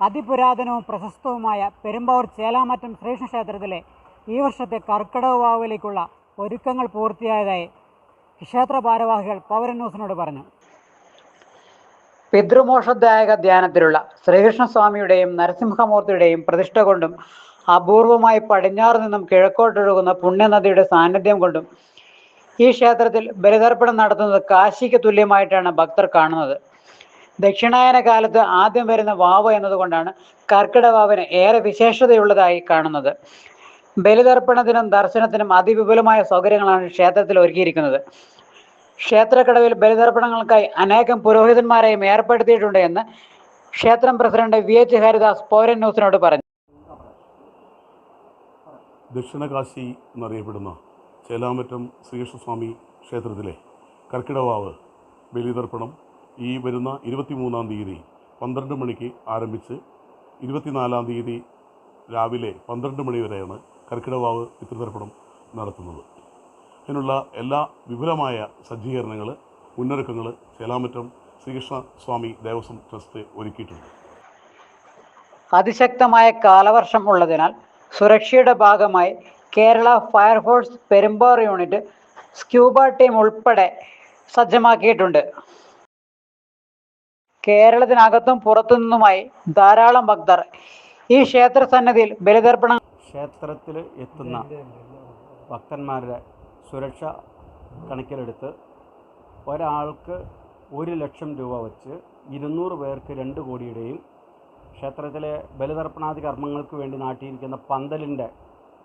അതിപുരാതനവും പ്രശസ്തവുമായ പെരുമ്പാവൂർ ചേലാമറ്റം ശ്രീകൃഷ്ണ ക്ഷേത്രത്തിലെ ഈ വർഷത്തെ കർക്കിടക വാവിലേക്കുള്ള ഒരുക്കങ്ങൾ പൂർത്തിയായതായി ക്ഷേത്ര ഭാരവാഹികൾ പൗരൻ ന്യൂസിനോട് പറഞ്ഞു. പിതൃമോക്ഷദായക ധ്യാനത്തിലുള്ള ശ്രീകൃഷ്ണസ്വാമിയുടെയും നരസിംഹമൂർത്തിയുടെയും പ്രതിഷ്ഠ കൊണ്ടും അപൂർവമായി പടിഞ്ഞാറ് നിന്നും കിഴക്കോട്ടൊഴുകുന്ന പുണ്യനദിയുടെ സാന്നിധ്യം കൊണ്ടും ഈ ക്ഷേത്രത്തിൽ ബലിതർപ്പണം നടത്തുന്നത് കാശിക്ക് തുല്യമായിട്ടാണ് ഭക്തർ കാണുന്നത്. ദക്ഷിണായന കാലത്ത് ആദ്യം വരുന്ന വാവ് എന്നതുകൊണ്ടാണ് കർക്കിടവാവിന് ഏറെ വിശേഷതയുള്ളതായി കാണുന്നത്. ബലിതർപ്പണത്തിനും ദർശനത്തിനും അതിവിപുലമായ സൗകര്യങ്ങളാണ് ക്ഷേത്രത്തിൽ ഒരുക്കിയിരിക്കുന്നത്. ക്ഷേത്രക്കടവിൽ ബലിതർപ്പണങ്ങൾക്കായി അനേകം പുരോഹിതന്മാരെയും ഏർപ്പെടുത്തിയിട്ടുണ്ട് എന്ന് ക്ഷേത്രം പ്രസിഡന്റ് വി എച്ച് ഹരിദാസ് പൗരൻ ന്യൂസിനോട് പറഞ്ഞു. ദക്ഷിണകാശി എന്നറിയപ്പെടുന്ന ചേലാമറ്റം ശ്രീകൃഷ്ണസ്വാമി ക്ഷേത്രത്തിലെ കർക്കിടവാവ് ബലിതർപ്പണം ഈ വരുന്ന ഇരുപത്തിമൂന്നാം തീയതി പന്ത്രണ്ട് മണിക്ക് ആരംഭിച്ച് ഇരുപത്തിനാലാം തീയതി രാവിലെ പന്ത്രണ്ട് മണി വരെയാണ് കർക്കിടവാവ് പിതൃതർപ്പണം നടത്തുന്നത്. അതിനുള്ള എല്ലാ വിപുലമായ സജ്ജീകരണങ്ങൾ മുന്നൊരുക്കങ്ങൾ ചേലാമറ്റം ശ്രീകൃഷ്ണ സ്വാമി ദേവസ്വം ട്രസ്റ്റ് ഒരുക്കിയിട്ടുണ്ട്. അതിശക്തമായ കാലവർഷം ഉള്ളതിനാൽ സുരക്ഷയുടെ ഭാഗമായി Kerala fire force Perumbara unit scuba team ഉൾപ്പെടെ സജ്ജമാക്കിയിട്ടുണ്ട്. കേരളത്തിനകത്തും പുറത്തുനിന്നുമായി ധാരാളം ഭക്തർ ഈ ക്ഷേത്ര സന്നിധിയിൽ ബലിതർപ്പണം ക്ഷേത്രത്തിൽ എത്തുന്ന ഭക്തന്മാരുടെ സുരക്ഷ കണക്കിലെടുത്ത് ഒരാൾക്ക് ഒരു ലക്ഷം രൂപ വച്ച് ഇരുന്നൂറ് പേർക്ക് രണ്ട് കോടിയുടെയും ക്ഷേത്രത്തിലെ ബലിതർപ്പണാദി കർമ്മങ്ങൾക്ക് വേണ്ടി നാട്ടിയിരിക്കുന്ന പന്തലിന്റെ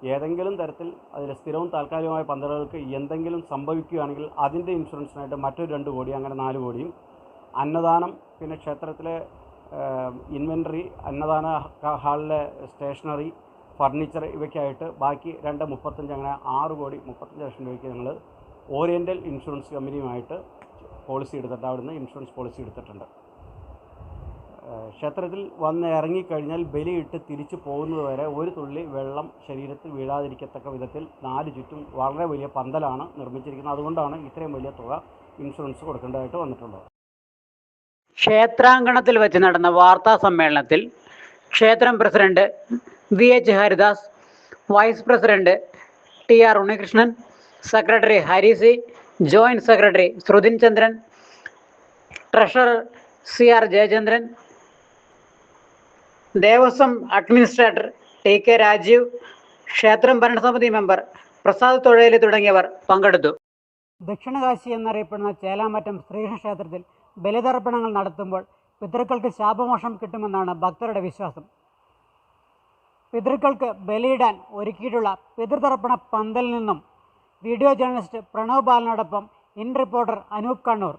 ഏതെങ്കിലും തരത്തിൽ അതിൽ സ്ഥിരവും താൽക്കാലികമായ പന്തലുകൾക്ക് എന്തെങ്കിലും സംഭവിക്കുകയാണെങ്കിൽ അതിന്റെ ഇൻഷുറൻസിനായിട്ട് മറ്റൊരു രണ്ട് കോടി അങ്ങനെ നാല് കോടിയും അന്നദാനം പിന്നെ ക്ഷേത്രത്തിലെ ഇൻവെന്ററി അന്നദാന ഹാളിലെ സ്റ്റേഷനറി ഫർണിച്ചർ ഇവയ്ക്കായിട്ട് ബാക്കി രണ്ട് മുപ്പത്തഞ്ച് അങ്ങനെ ആറ് കോടി മുപ്പത്തഞ്ച് ലക്ഷം രൂപയ്ക്ക് ഞങ്ങൾ ഓറിയന്റൽ ഇൻഷുറൻസ് കമ്പനിയുമായിട്ട് പോളിസി എടുത്തിട്ട് അവിടുന്ന് ഇൻഷുറൻസ് പോളിസി എടുത്തിട്ടുണ്ട്. ക്ഷേത്രത്തിൽ വന്ന് ഇറങ്ങിക്കഴിഞ്ഞാൽ ബലിയിട്ട് തിരിച്ചു പോകുന്നത് വരെ ഒരു തുള്ളി വെള്ളം ശരീരത്തിൽ വീഴാതിരിക്കത്തക്ക വിധത്തിൽ നാല് ചുറ്റും വളരെ വലിയ പന്തലാണ് നിർമ്മിച്ചിരിക്കുന്നത്. അതുകൊണ്ടാണ് ഇത്രയും വലിയ തുക ഇൻഷുറൻസ് കൊടുക്കേണ്ടതായിട്ട് വന്നിട്ടുള്ളത്. ക്ഷേത്രാങ്കണത്തിൽ വെച്ച് നടന്ന വാർത്താ സമ്മേളനത്തിൽ ക്ഷേത്രം president V H Haridas vice president T R Unnikrishnan secretary Hari C joint secretary Shruthin Chandran treasurer C R Jayachandran Devaswom administrator T K Rajeev ക്ഷേത്രം ഭരണസമിതി മെമ്പർ പ്രസാദ് തൊഴിലി തുടങ്ങിയവർ പങ്കെടുത്തു. ദക്ഷിണകാശി എന്നറിയപ്പെടുന്ന ചേലാമറ്റം ശ്രീകൃഷ്ണ ക്ഷേത്രത്തിൽ ബലിതർപ്പണങ്ങൾ നടത്തുമ്പോൾ പിതൃക്കൾക്ക് ശാപമോഷം കിട്ടുമെന്നാണ് ഭക്തരുടെ വിശ്വാസം. പിതൃക്കൾക്ക് ബലിയിടാൻ ഒരുക്കിയിട്ടുള്ള പിതൃതർപ്പണ പന്തലിൽ നിന്നും വീഡിയോ ജേർണലിസ്റ്റ് പ്രണവ് ബാലനോടൊപ്പം ഇൻ റിപ്പോർട്ടർ അനൂപ് കണ്ണൂർ.